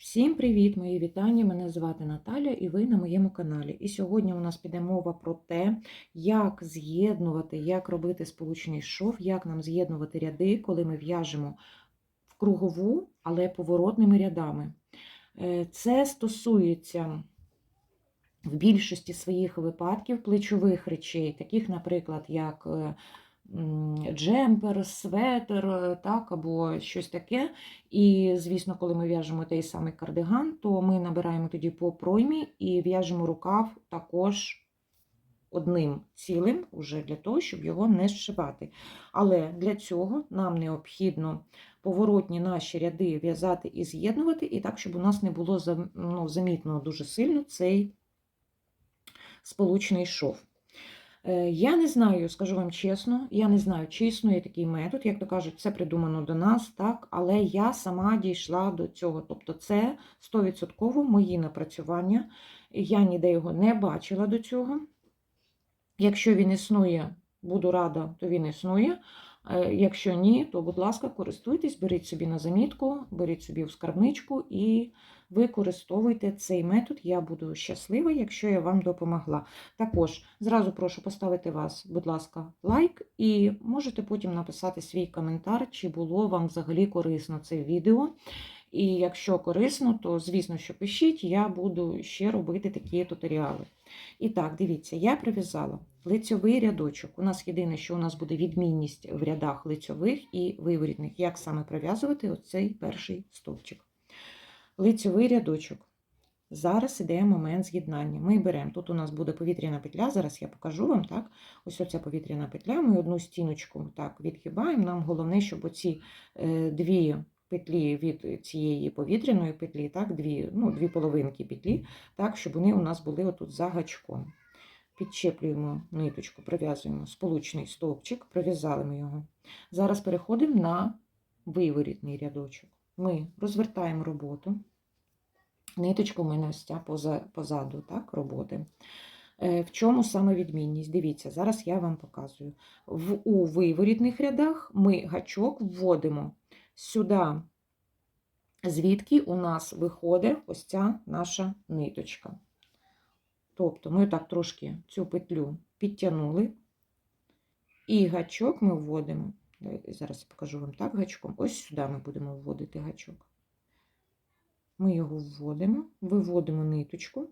Всім привіт, мої вітання! Мене звати Наталя і ви на моєму каналі. І сьогодні у нас піде мова про те, як з'єднувати, як робити сполучний шов, як нам з'єднувати ряди, коли ми в'яжемо в кругову, але поворотними рядами. Е, Це стосується в більшості своїх випадків плечових речей, таких, наприклад, як е, джемпер, светр, е, так, або щось таке. І, звісно, коли ми в'яжемо той самий кардиган, то ми набираємо тоді по проймі і в'яжемо рукав також одним цілим, уже для того, щоб його не зшивати. Але для цього нам необхідно поворотні наші ряди в'язати і з'єднувати, і так, щоб у нас не було ну, замітно дуже сильно цей сполучний шов. Е, Я не знаю, скажу вам чесно, я не знаю, чи існує такий метод, як то кажуть, це придумано до нас, так, але я сама дійшла до цього. Тобто це 100% мої напрацювання. Я ніде його не бачила до цього. Якщо він існує, буду рада, то він існує. Е, Якщо ні, то, будь ласка, користуйтесь, беріть собі на замітку, беріть собі в скарбничку і використовуйте цей метод. Я буду щаслива, якщо я вам допомогла. Також зразу прошу поставити вас, будь ласка, лайк, і можете потім написати свій коментар, чи було вам взагалі корисно це відео. І якщо корисно, то звісно, що пишіть, я буду ще робити такі туторіали. І так, дивіться, я прив'язала лицьовий рядочок. У нас єдине, що у нас буде відмінність в рядах лицьових і виворітних. Як саме прив'язувати оцей перший стовпчик. Лицьовий рядочок. Зараз іде момент з'єднання. Ми беремо, тут у нас буде повітряна петля, зараз я покажу вам, так? Ось оця повітряна петля, ми одну стіночку так відгибаємо. Нам головне, щоб оці е, дві петлі від цієї повітряної петлі, так, дві, ну, дві половинки петлі, так, щоб вони у нас були отут за гачком. Підчеплюємо ниточку, пров'язуємо сполучний стовпчик, пров'язали ми його. Зараз переходимо на виворітний рядочок. Ми розвертаємо роботу. Ниточка у мене ось ця поза, позаду так, роботи. Е, В чому саме відмінність? Дивіться, зараз я вам показую. В, у виворітних рядах ми гачок вводимо сюди, звідки у нас виходить ось ця наша ниточка. Тобто ми так трошки цю петлю підтягнули, і гачок ми вводимо. Давайте Зараз покажу вам так гачком. Ось сюди ми будемо вводити гачок. Ми його вводимо, виводимо ниточку,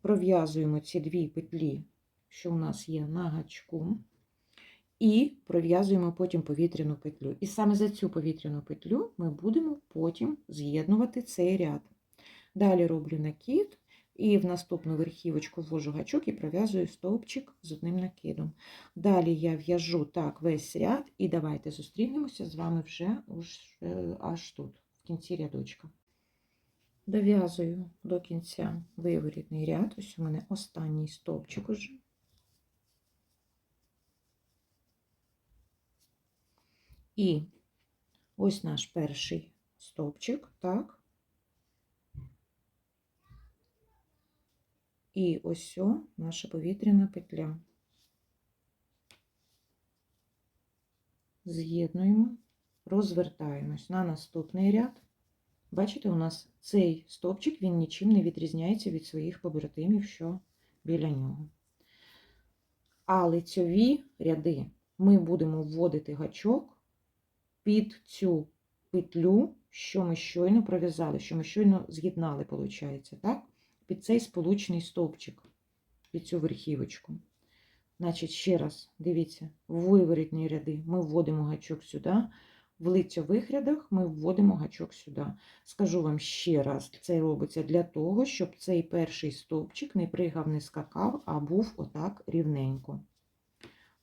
пров'язуємо ці дві петлі, що у нас є на гачку, і пров'язуємо потім повітряну петлю. І саме за цю повітряну петлю ми будемо потім з'єднувати цей ряд. Далі роблю накид, і в наступну верхівочку ввожу гачок і пров'язую стовпчик з одним накидом. Далі я в'яжу так весь ряд, і давайте зустрінемося з вами вже е, аж тут, в кінці рядочка. Дов'язую до кінця виворітний ряд. Ось у мене останній стовпчик уже. І ось наш перший стовпчик, так. І ось о, наша повітряна петля. З'єднуємо, розвертаємось на наступний ряд. Бачите, у нас цей стовпчик він нічим не відрізняється від своїх побратимів, що біля нього. А лицьові ряди ми будемо вводити гачок під цю петлю, що ми щойно пров'язали, що ми щойно з'єднали, виходить, так? Під цей сполучний стовпчик, під цю верхівочку. Значить, ще раз, дивіться, в виворітні ряди ми вводимо гачок сюди, в лицьових рядах ми вводимо гачок сюди. Скажу вам ще раз, це робиться для того, щоб цей перший стовпчик не пригав, не скакав, а був отак рівненько.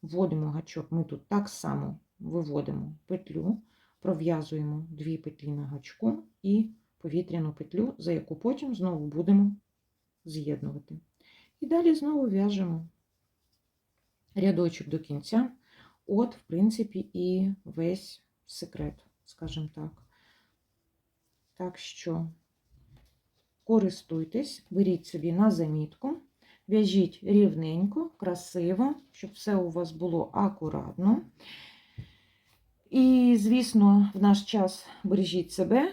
Вводимо гачок, ми тут так само виводимо петлю, пров'язуємо дві петлі на гачку і повітряну петлю, за яку потім знову будемо з'єднувати. І далі знову в'яжемо рядочок до кінця. От, в принципі, і весь секрет, скажімо так. Так що користуйтесь, беріть собі на замітку, в'яжіть рівненько, красиво, щоб все у вас було акуратно. І, звісно, в наш час бережіть себе,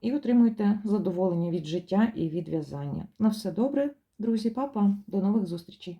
і отримуйте задоволення від життя і від в'язання. На все добре, друзі, папа, до нових зустрічей!